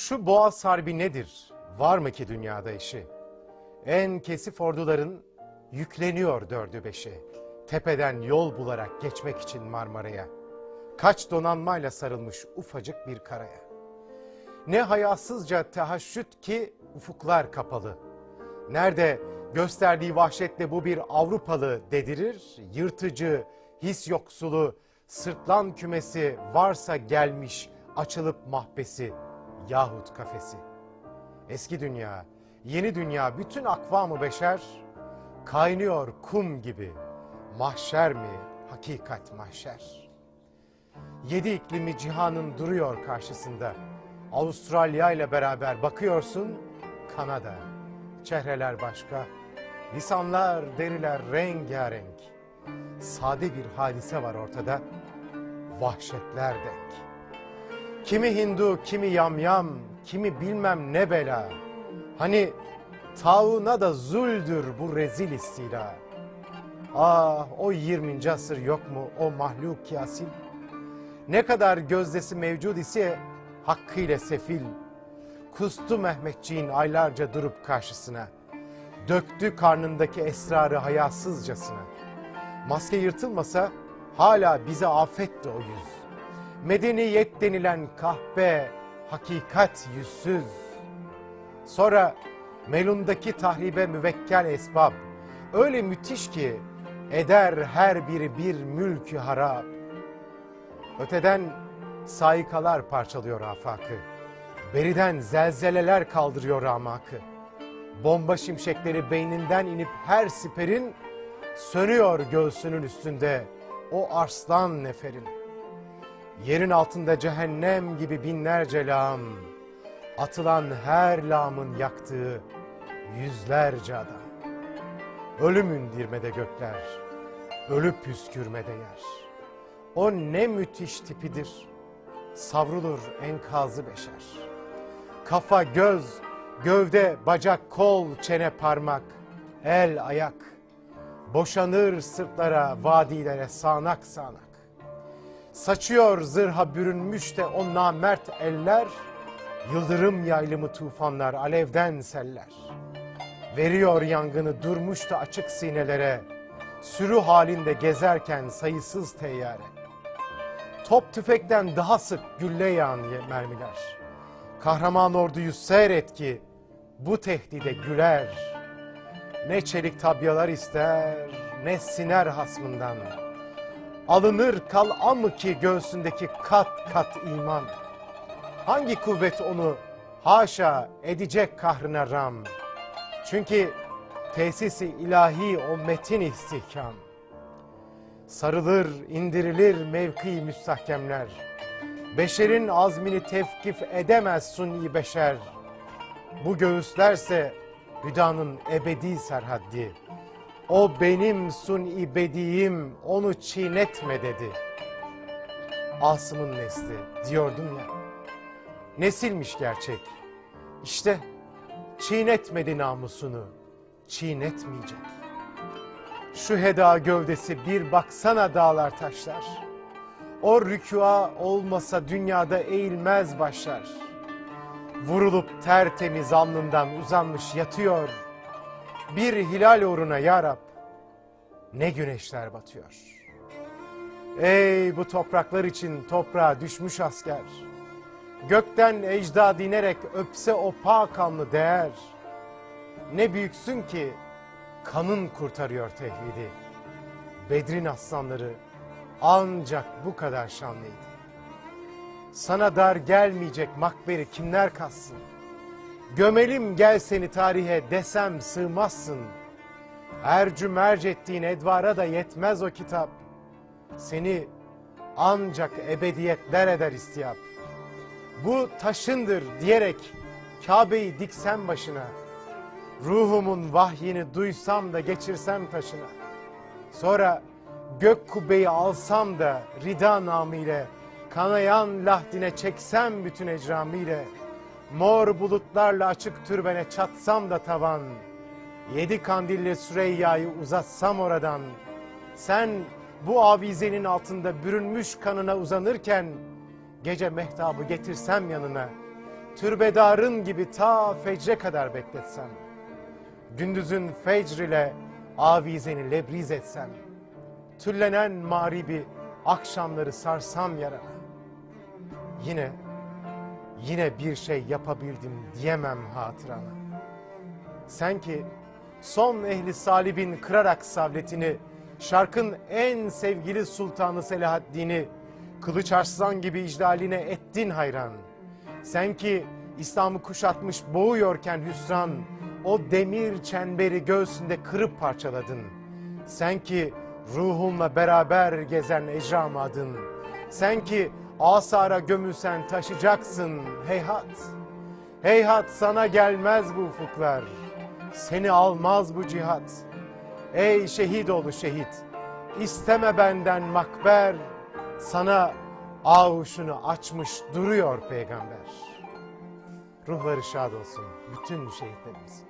Şu Boğaz Harbi nedir? Var mı ki dünyada işi? En kesif orduların yükleniyor dördü beşi. Tepeden yol bularak geçmek için Marmara'ya. Kaç donanmayla sarılmış ufacık bir karaya. Ne hayasızca tehaşüt ki ufuklar kapalı. Nerede gösterdiği vahşetle bu bir Avrupalı dedirir, yırtıcı, his yoksulu, sırtlan kümesi varsa gelmiş açılıp mahbesi yahut kafesi. Eski dünya, yeni dünya bütün akvamı beşer kaynıyor kum gibi. Mahşer mi hakikat mahşer? Yedi iklimi cihanın duruyor karşısında. Avustralya ile beraber bakıyorsun Kanada. Çehreler başka, lisanlar, deriler rengarenk. Sade bir hadise var ortada, vahşetler denk. Kimi Hindu, kimi yamyam, kimi bilmem ne bela. Hani tauna da zuldür bu rezil istila. Ah o 20. asır yok mu o mahluk yasil? Ne kadar gözdesi mevcud ise hakkıyla sefil. Kustu Mehmetçiğin aylarca durup karşısına. Döktü karnındaki esrarı hayasızcasına. Maske yırtılmasa hala bize afetti o yüz. Medeniyet denilen kahpe, hakikat yüzsüz. Sonra melundaki tahribe müvekkel esbab. Öyle müthiş ki eder her biri bir mülkü harap. Öteden saikalar parçalıyor afakı. Beriden zelzeleler kaldırıyor amakı. Bomba şimşekleri beyninden inip her siperin sönüyor göğsünün üstünde o arslan neferin. Yerin altında cehennem gibi binlerce lağım. Atılan her lağımın yaktığı yüzlerce adam. Ölüm indirmede gökler, ölüp püskürmede yer. O ne müthiş tipidir. Savrulur enkazı beşer. Kafa, göz, gövde, bacak, kol, çene, parmak, el, ayak. Boşanır sırtlara, vadilere sağanak sağanak. Saçıyor zırha bürünmüş de o namert eller, Yıldırım yaylımı tufanlar, alevden seller. Veriyor yangını durmuş da açık sinelere, Sürü halinde gezerken sayısız teyyare. Top tüfekten daha sık gülle yağan mermiler. Kahraman orduyu seyret ki bu tehdide güler. Ne çelik tabyalar ister, ne siner hasmından. Alınır kal amı ki göğsündeki kat kat iman. Hangi kuvvet onu haşa edecek kahrına ram? Çünkü tesisi ilahi o metin istihkam. Sarılır, indirilir mevki müstahkemler. Beşerin azmini tevkif edemez suni beşer. Bu göğüslerse hüdanın ebedi serhaddi. O benim suni bediyim, onu çiğnetme dedi. Asım'ın nesli diyordum ya. Nesilmiş gerçek. İşte çiğnetmedi namusunu, çiğnetmeyecek. Şu heda gövdesi bir baksana dağlar taşlar. O rükûa olmasa dünyada eğilmez başlar. Vurulup tertemiz alnından uzanmış yatıyor. Bir hilal uğruna ya Rab, ne güneşler batıyor. Ey bu topraklar için toprağa düşmüş asker. Gökten ecdad inerek öpse o kanlı değer. Ne büyüksün ki kanın kurtarıyor tevhidi. Bedrin aslanları ancak bu kadar şanlıydı. Sana dar gelmeyecek makberi kimler kassın? Gömelim gel seni tarihe desem sığmazsın. Ercü merc ettiğin edvara da yetmez o kitap. Seni ancak ebediyetler eder istiyap. Bu taşındır diyerek Kabe'yi diksem başına. Ruhumun vahyini duysam da geçirsem taşına. Sonra gök kubbeyi alsam da rida namıyla kanayan lahdine çeksem bütün ecramiyle mor bulutlarla açık türbene çatsam da tavan yedi kandille Süreyya'yı uzatsam oradan sen bu avizenin altında bürünmüş kanına uzanırken gece mehtabı getirsem yanına türbedarın gibi ta fecre kadar bekletsem, gündüzün fecr ile avizeni lebriz etsem, tüllenen mağribi akşamları sarsam yarana, yine, yine bir şey yapabildim diyemem hatırana. Sen ki son ehli salibin kırarak savletini, şarkın en sevgili sultanı Selahaddin'i, kılıç arslan gibi icdaline ettin hayran. Sen ki İslam'ı kuşatmış boğuyorken hüsran, o demir çemberi göğsünde kırıp parçaladın. Sen ki ruhunla beraber gezen ecramadın. Sen ki asara gömülsen taşıyacaksın heyhat. Heyhat sana gelmez bu ufuklar. Seni almaz bu cihat. Ey şehit oğlu şehit. isteme benden makber. Sana avuşunu açmış duruyor peygamber. Ruhları şad olsun bütün şehitlerimiz.